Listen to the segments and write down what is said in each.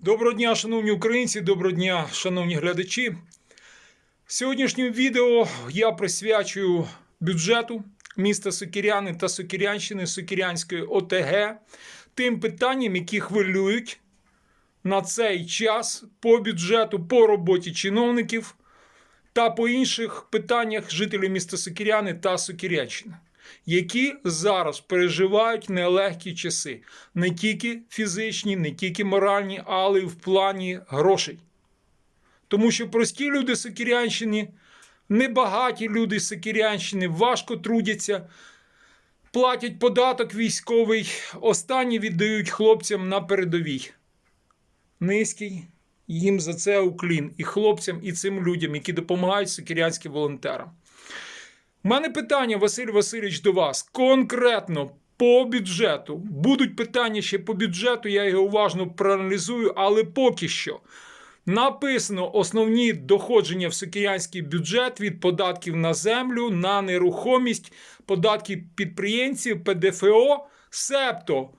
Доброго дня, шановні українці, доброго дня, шановні глядачі. Сьогоднішнє відео я присвячую бюджету міста Сокіряни та Сокірянщини Сокірянської ОТГ тим питанням, які хвилюють на цей час по бюджету, по роботі чиновників та по інших питаннях жителів міста Сокіряни та Сокірянщини, які зараз переживають нелегкі часи, не тільки фізичні, не тільки моральні, але й в плані грошей. Тому що прості люди Сокірянщини, небагаті люди Сокірянщини важко трудяться, платять податок військовий, останні віддають хлопцям на передовій. Низький їм за це уклін і хлопцям, і цим людям, які допомагають сокірянським волонтерам. У мене питання, Василь Васильович, до вас конкретно по бюджету. Будуть питання ще по бюджету, я його уважно проаналізую, але поки що. Написано основні доходження в сукіянський бюджет від податків на землю, на нерухомість, податки підприємців, ПДФО, себто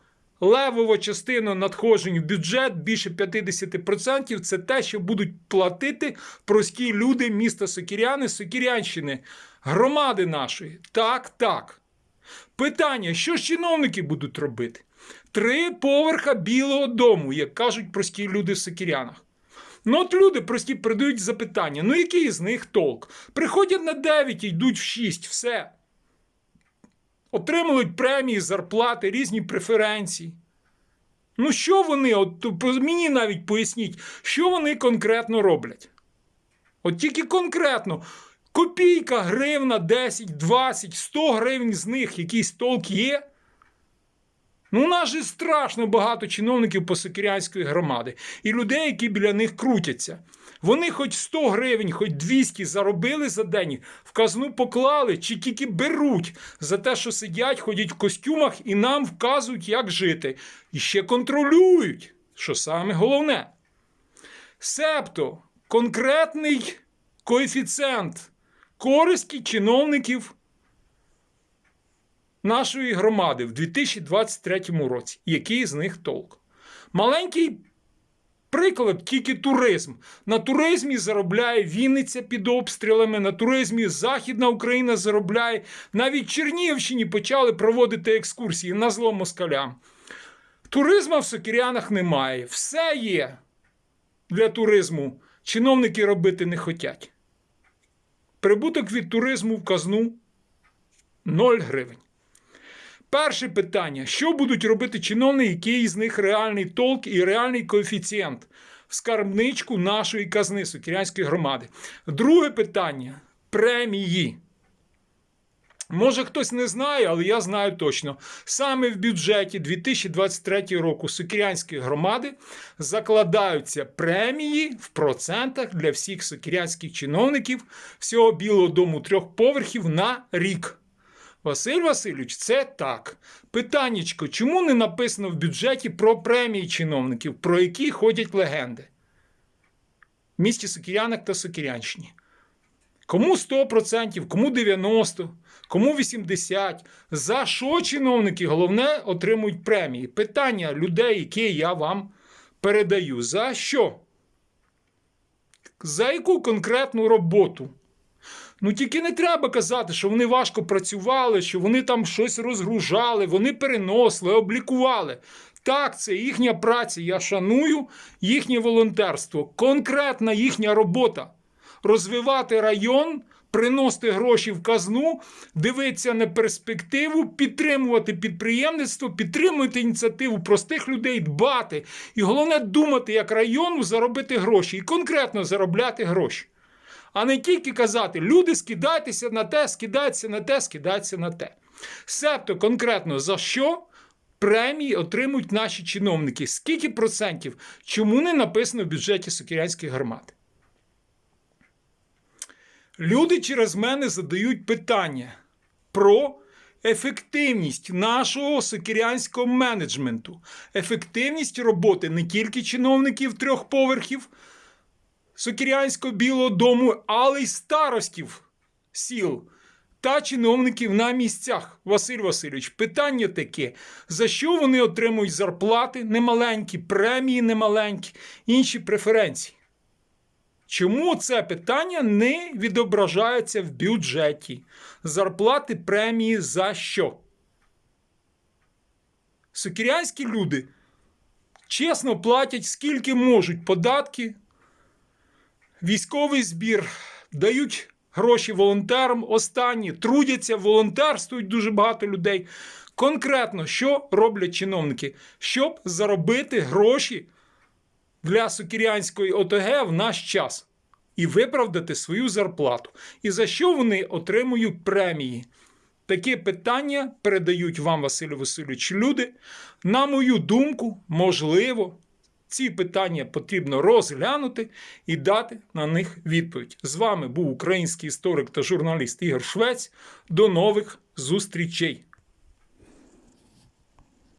левова частина надходжень в бюджет більше 50% це те, що будуть платити прості люди міста Сокіряни, Сокірянщини, громади нашої. Так, так. Питання: що ж чиновники будуть робити? Три поверха Білого дому, як кажуть прості люди в Сокірянах. Ну, от люди прості придають запитання: ну який з них толк? Приходять на 9 і йдуть в 6, все. Отримують премії, зарплати, різні преференції. Ну, що вони, от мені навіть поясніть, що вони конкретно роблять? От тільки конкретно. Копійка, гривна, 10, 20, 100 гривень з них якийсь толк є. Ну, у нас же страшно багато чиновників Посокирянської громади і людей, які біля них крутяться. Вони хоч 100 гривень, хоч 200 заробили за день, в казну поклали чи тільки беруть за те, що сидять, ходять в костюмах і нам вказують, як жити. І ще контролюють, що саме головне. Себто конкретний коефіцієнт користі чиновників нашої громади в 2023 році. Який з них толк? Маленький приклад тільки туризм. На туризмі заробляє Вінниця під обстрілами, на туризмі Західна Україна заробляє. Навіть Чернігівщині почали проводити екскурсії на зло москалям. Туризму в Сокірянах немає. Все є для туризму. Чиновники робити не хочуть. Прибуток від туризму в казну 0 гривень. Перше питання: що будуть робити чиновники, який з них реальний толк і реальний коефіцієнт в скарбничку нашої казни Сокірянської громади? Друге питання премії. Може, хтось не знає, але я знаю точно. Саме в бюджеті 2023 року Сокірянської громади закладаються премії в процентах для всіх сокірянських чиновників всього Білого дому трьох поверхів на рік. Василь Васильович, це так. Питаннячко, чому не написано в бюджеті про премії чиновників, про які ходять легенди? В місті Сокірянок та Сокірянщині. Кому 100%, кому 90%, кому 80%. За що чиновники головне отримують премії? Питання людей, які я вам передаю. За що? За яку конкретну роботу? Ну тільки не треба казати, що вони важко працювали, що вони там щось розгружали, вони переносили, облікували. Так, це їхня праця. Я шаную їхнє волонтерство. Конкретна їхня робота. Розвивати район, приносити гроші в казну, дивитися на перспективу, підтримувати підприємництво, підтримувати ініціативу простих людей, дбати. І головне думати, як району заробити гроші і конкретно заробляти гроші. А не тільки казати, люди скидайтеся на те, скидайтеся на те, скидайтеся на те. Себто конкретно за що премії отримують наші чиновники? Скільки процентів? Чому не написано в бюджеті Сокірянської громади? Люди через мене задають питання про ефективність нашого сокірянського менеджменту, ефективність роботи не тільки чиновників трьох поверхів Сокірянського білого дому, але й старостів сіл та чиновників на місцях. Василь Васильович, питання таке: за що вони отримують зарплати немаленькі, премії немаленькі, інші преференції? Чому це питання не відображається в бюджеті? Зарплати премії за що? Сокірянські люди чесно платять скільки можуть податки, військовий збір, дають гроші волонтерам, останні трудяться, волонтерствують дуже багато людей. Конкретно, що роблять чиновники, щоб заробити гроші для Сокірянської ОТГ в наш час і виправдати свою зарплату. І за що вони отримують премії? Такі питання передають вам, Василю Васильович, люди. На мою думку, можливо, ці питання потрібно розглянути і дати на них відповідь. З вами був український історик та журналіст Ігор Швець. До нових зустрічей!